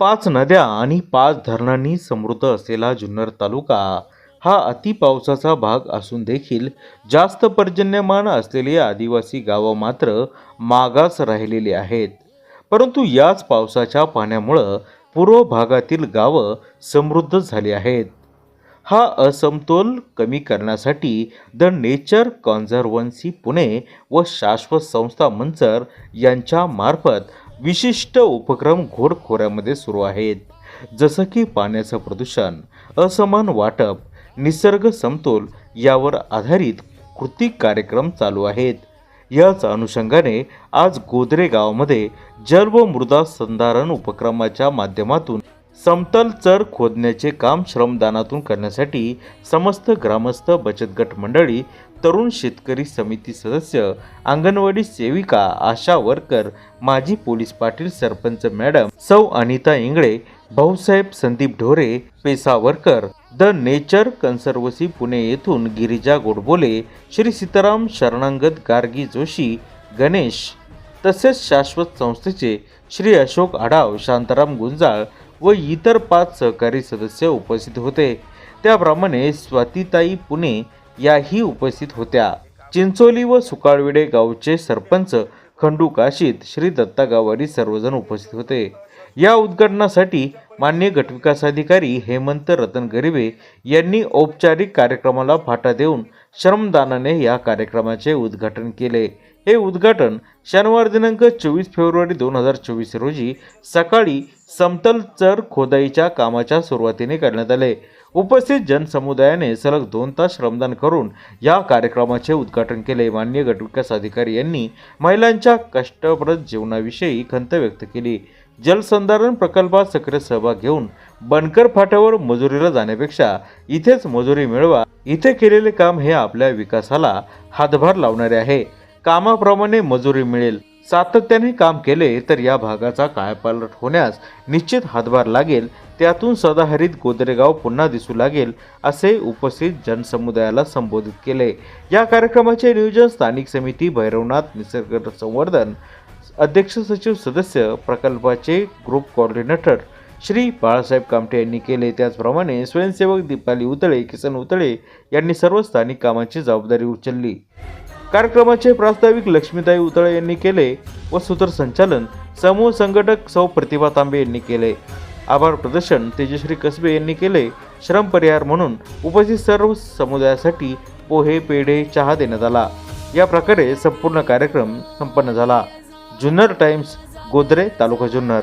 पाच नद्या आणि पाच धरणांनी समृद्ध असलेला जुन्नर तालुका हा अतिपावसाचा भाग असून देखील जास्त पर्जन्यमान असलेली आदिवासी गावं मात्र मागास राहिलेली आहेत. परंतु याच पावसाच्या पाण्यामुळं पूर्व भागातील गावं समृद्ध झाली आहेत. हा असमतोल कमी करण्यासाठी द नेचर कॉन्झर्वन्सी पुणे व शाश्वत संस्था मंचर यांच्या मार्फत विशिष्ट उपक्रम घोडखोऱ्यामध्ये सुरू आहेत. जसं की पाण्याचं प्रदूषण असमान वाटप निसर्ग समतोल यावर आधारित कृतिक कार्यक्रम चालू आहेत. याच अनुषंगाने आज गोदरे गावामध्ये जल व मृदा संधारण उपक्रमाच्या माध्यमातून समतल चर खोदण्याचे काम श्रमदानातून करण्यासाठी समस्त ग्रामस्थ बचत गट मंडळी तरुण शेतकरी समिती सदस्य अंगणवाडी सेविका आशा वर्कर माजी पोलीस पाटील सरपंच मॅडम सौ Anita Ingale Bhausaheb Sandeep Dhore PESA worker the Nature Conservancy Pune येथून गिरिजा गोडबोले श्री सीताराम शरणांगत गार्गी जोशी गणेश तसेच शाश्वत संस्थेचे श्री अशोक आढाव शांताराम गुंजाळ व इतर पाच सहकारी सदस्य उपस्थित होते. त्याप्रमाणे स्वातीताई पुणे याही उपस्थित होत्या. चिंचोली व सुकाळवेडे गावचे सरपंच खंडू काशीत श्री दत्ता गावारी सर्वजण उपस्थित होते. या उद्घाटनासाठी मान्य गटविकास अधिकारी हेमंत रतन गरिबे यांनी औपचारिक कार्यक्रमाला फाटा देऊन श्रमदानाने या कार्यक्रमाचे उद्घाटन केले. हे उद्घाटन शनिवार दिनांक चोवीस फेब्रुवारी दोन हजार चोवीस रोजी सकाळी समतल चर खोदाईच्या कामाच्या सुरुवातीने करण्यात आले. उपस्थित जनसमुदायाने सलग दोन तास श्रमदान करून या कार्यक्रमाचे उद्घाटन केले. मान्य गटविकास अधिकारी यांनी महिलांच्या कष्टप्रद जीवनाविषयी खंत व्यक्त केली. जलसंधारण प्रकल्पात सक्रिय सहभाग घेऊन बनकर फाट्यावर मजुरीला जाण्यापेक्षा इथेच मजुरी मिळवा इथे केलेले काम हे आपल्या विकासाला हातभार लावणारे आहे. कामाप्रमाणे मजुरी मिळेल. सातत्याने काम केले तर या भागाचा कायापालट होण्यास निश्चित हातभार लागेल. त्यातून सदाहरित गोदरेगाव पुन्हा दिसू लागेल असे उपस्थित जनसमुदायाला संबोधित केले. या कार्यक्रमाचे नियोजन स्थानिक समिती भैरवनाथ निसर्ग संवर्धन अध्यक्ष सचिव सदस्य प्रकल्पाचे ग्रुप कोऑर्डिनेटर श्री बाळासाहेब कामटे यांनी केले. त्याचप्रमाणे स्वयंसेवक दीपाली उतळे किसन उतळे यांनी सर्व स्थानिक कामांची जबाबदारी उचलली. कार्यक्रमाचे प्रास्ताविक लक्ष्मीताई उतळे यांनी केले व सूत्रसंचालन समूह संघटक सौ प्रतिभा तांबे यांनी केले. आभार प्रदर्शन तेजश्री कसबे यांनी केले. श्रम परिहार म्हणून उपस्थित सर्व समुदायासाठी पोहे पेढे चहा देण्यात आला. या प्रकारे संपूर्ण कार्यक्रम संपन्न झाला. जुन्नर टाइम्स गोदरे तालुका जुन्नर.